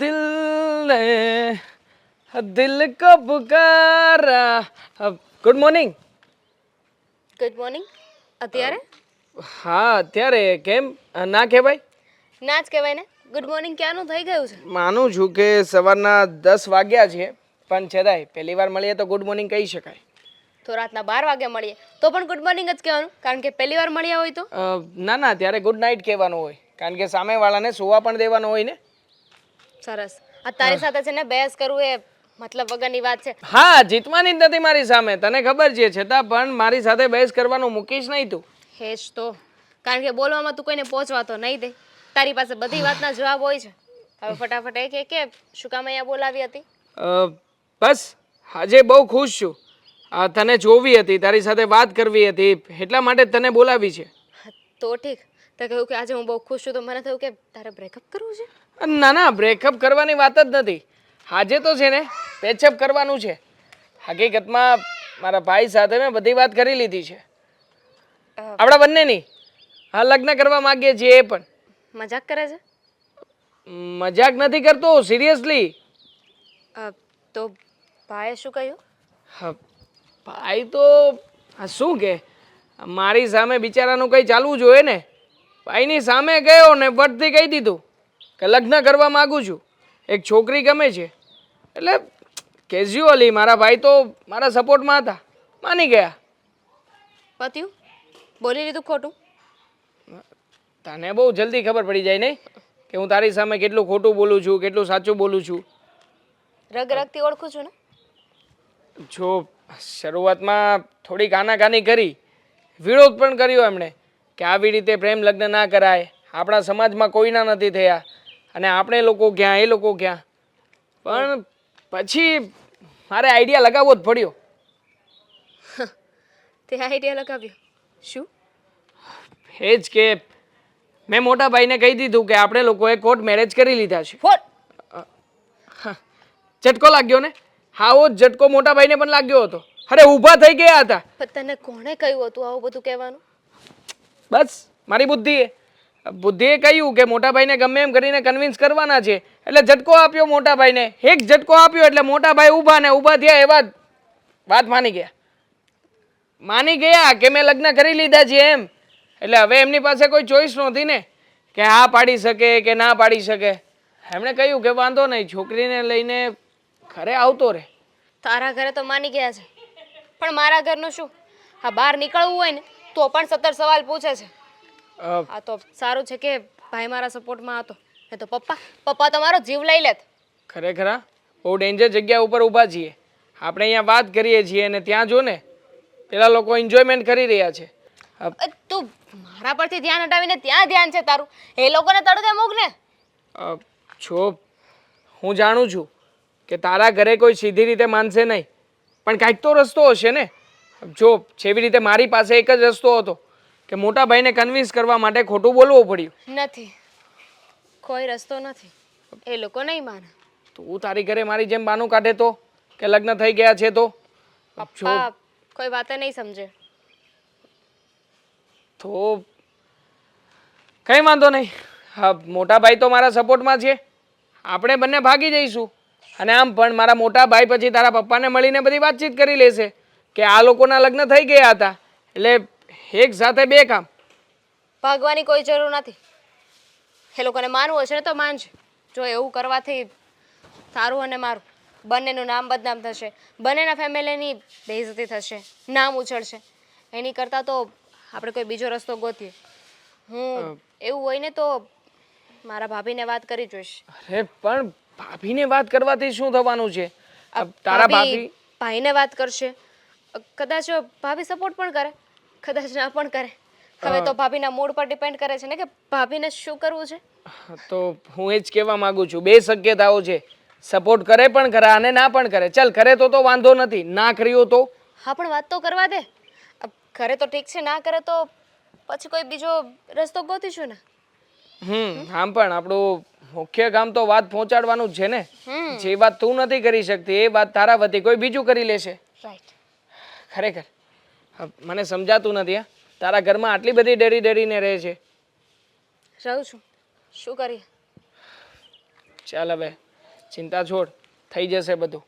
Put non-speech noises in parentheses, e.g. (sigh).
દિલ ને દિલ કો પુકારા ગુડ મોર્નિંગ ગુડ મોર્નિંગ અત્યારે હા અત્યારે કેમ ના કહેવાય ના જ કહેવાય ને ગુડ મોર્નિંગ ક્યાંનું થઈ ગયું છે? માનું છું કે સવારના દસ વાગ્યા છે પણ છતાંય પહેલી વાર મળીએ તો ગુડ મોર્નિંગ કહી શકાય. તો રાતના બાર વાગે મળીએ. તો પણ ગુડ મોર્નિંગ જ કહેવાનું કારણ કે પહેલી વાર મળ્યા હોય તો? ના ના ત્યારે ગુડ નાઇટ કહેવાનું હોય. કારણ કે સામેવાળાને સુવા પણ દેવાનું હોય ને? સરસ. આ તારી સાથે છે ને બહેસ કરવું એ મતલબ વગરની વાત છે. હા જીતવાની જ નથી મારી સામે. તને ખબર છે છતાં પણ મારી સાથે બહેસ કરવાનું મૂકીશ નહીં તું. હેશ તો. કારણ કે બોલવામાં તું કોઈને પહોંચવા તો નહીં દે. તારી પાસે બધી વાતના જવાબ હોય છે. હવે ફટાફટ એ કે કે શું કામ અહીંયા બોલાવી હતી? બસ. આજે બહુ ખુશ છું. આ તને જોવી હતી તારી સાથે વાત કરવી હતી. એટલા માટે તને બોલાવી છે. તો ઠીક. તે કહ્યું કે આજે હું બહુ ખુશ છું તો મને થયું કે તારે બ્રેકઅપ કરવું છે? ના ના બ્રેકઅપ કરવાની વાત જ નથી. આજે તો છે ને પેચઅપ કરવાનું છે. હકીકતમાં મારા ભાઈ સાથે મેં બધી વાત કરી લીધી છે. આપણા બંનેની. હા લગ્ન કરવા માંગીએ છીએ એ પણ. મજાક કરે છે? મજાક નથી કરતો સિરિયસલી તો ભાઈએ શું કહ્યું? ભાઈ તો શું કે? મારી સામે બિચારાનું કંઈ ચાલવું જોઈએ ને? ભાઈની સામે ગયો ને વટથી કહી દીધું કે લગ્ન કરવા માગું છું. એક છોકરી ગમે છે. એટલે કેઝ્યુઅલી મારા ભાઈ તો મારા સપોર્ટમાં હતા. માની ગયા. પત્યું બોલી લીધું ખોટું? તને બહુ જલ્દી ખબર પડી જાય નહીં કે હું તારી સામે કેટલું ખોટું બોલું છું કેટલું સાચું બોલું છું. રગ રગથી ઓળખું છું ને? જો શરૂઆતમાં થોડીક આનાકાની કરી વિરોધ પણ કર્યો એમણે. કે આવી રીતે પ્રેમ લગ્ન ના કરાય. આપણા સમાજમાં કોઈના નથી થયા. અને આપણે લોકો ક્યાં એ લોકો ક્યાં? પણ પછી મારે આઈડિયા લગાવવો જ પડ્યો. (laughs) તે આઈડિયા લગાવ્યો. શું? એ જ કે મેં મોટા ભાઈને કહી દીધું કે આપણે લોકોએ કોર્ટ મેરેજ કરી લીધા છે. ફોટ ઝટકો લાગ્યો ને? હાવો ઝટકો મોટા ભાઈને પણ લાગ્યો હતો. અરે ઊભા થઈ ગયા હતા. પણ તને કોણે કહ્યું હતું આવું બધું કહેવાનું? બસ, મારી બુદ્ધિએ બુદ્ધિએ કહ્યું કે મોટાભાઈને ગમે એમ કરીને કન્વિન્સ કરવાના છે. એટલે ઝટકો આપ્યો મોટાભાઈને. એક ઝટકો આપ્યો એટલે મોટાભાઈ ઊભા ને ઊભા થયા એવા વાત માની ગયા. માની ગયા કે મેં લગ્ન કરી લીધા છે એમ. એટલે હવે એમની પાસે કોઈ ચોઈસ નહોતી ને, કે હા પાડી શકે કે ના પાડી શકે. એમણે કહ્યું કે વાંધો નહીં, છોકરીને લઈને ઘરે આવતો રહે. તારા ઘરે તો માની ગયા છે. પણ મારા ઘરનું શું? હા, બહાર નીકળવું હોય ને તો પણ સત્તર સવાલ પૂછે છે. આ તો સારું છે કે ભાઈ મારા સપોર્ટમાં હતો. એ તો પપ્પા પપ્પા તમારો જીવ લઈ લેત. ખરેખર આ? બહુ ડેન્જર જગ્યા ઉપર ઊભા છીએ. આપણે અહીંયા વાત કરીએ છીએ અને ત્યાં જો ને પેલા લોકો એન્જોયમેન્ટ કરી રહ્યા છે. અ, અ, તું મારા પરથી ધ્યાન હટાવીને ત્યાં ધ્યાન છે તારું. એ લોકોને તડકે મૂક ને અ, જો હું જાણું છું કે તારા ઘરે કોઈ સીધી રીતે માનશે નહીં. પણ કાંઈક તો રસ્તો હશે ને? જો જેવી રીતે મારી પાસે એક જ રસ્તો હતો કે મોટા ભાઈને કન્વિન્સ કરવા માટે ખોટું બોલવું પડ્યું. નથી. કોઈ રસ્તો નથી. એ લોકો નહીં માને. તું તારી ઘરે મારી જેમ બાનું કાઢે તો? કે લગ્ન થઈ ગયા છે તો? પપ્પા કોઈ વાતે નહીં સમજે. તો કઈ વાંધો નહીં. હા મોટા ભાઈ તો મારા સપોર્ટમાં છે. આપણે બંને ભાગી જઈશું. અને આમ પણ મારા મોટા ભાઈ પછી તારા પપ્પાને મળીને બધી વાતચીત કરી લેશે. કે આ લોકોના લગ્ન થઈ ગયા હતા. એટલે એક સાથે બે કામ. ભાગવાની કોઈ જરૂર નથી. એ લોકોને માનવું હશે ને તો માનશે જો એવું કરવાથી તારું અને મારું બંનેનું નામ બદનામ થશે. બંનેના ફેમિલીની બેઇઝતી થશે. નામ ઉછળશે. એની કરતાં તો આપણે કોઈ બીજો રસ્તો ગોતીએ. હું એવું હોય ને તો મારા ભાભીને વાત કરી જોઈશ. અરે પણ ભાભીને વાત કરવાથી શું થવાનું છે? તારા ભાભી ભાઈને વાત કરશે. કદાચ ભાભી સપોર્ટ પણ કરે કદાચ ના પણ કરે. હવે તો ભાભીના મૂડ પર ડિપેન્ડ કરે છે ને કે ભાભીને શું કરવું છે? તો હું એ જ કહેવા માંગુ છું બે શક્યતાઓ છે. સપોર્ટ કરે પણ ખરા અને ના પણ કરે. ચાલ કરે તો તો વાંધો નથી. ના કર્યો તો? હા પણ વાત તો કરવા દે. કરે તો ઠીક છે ના કરે તો પછી કોઈ બીજો રસ્તો ગોતીશું ને? હમ આમ પણ આપણું મુખ્ય કામ તો વાત પહોંચાડવાનું જ છે ને. જે વાત તું નથી કરી શકતી એ વાત તારા વતી કોઈ બીજું કરી લેશે. રાઈટ ખરેખર. મને સમજાતું નથી હા. તારા ઘરમાં આટલી બધી ડરી ડરીને રહે છે. રહું છું. શું કરીએ? ચાલ હવે ચિંતા છોડ થઈ જશે બધું.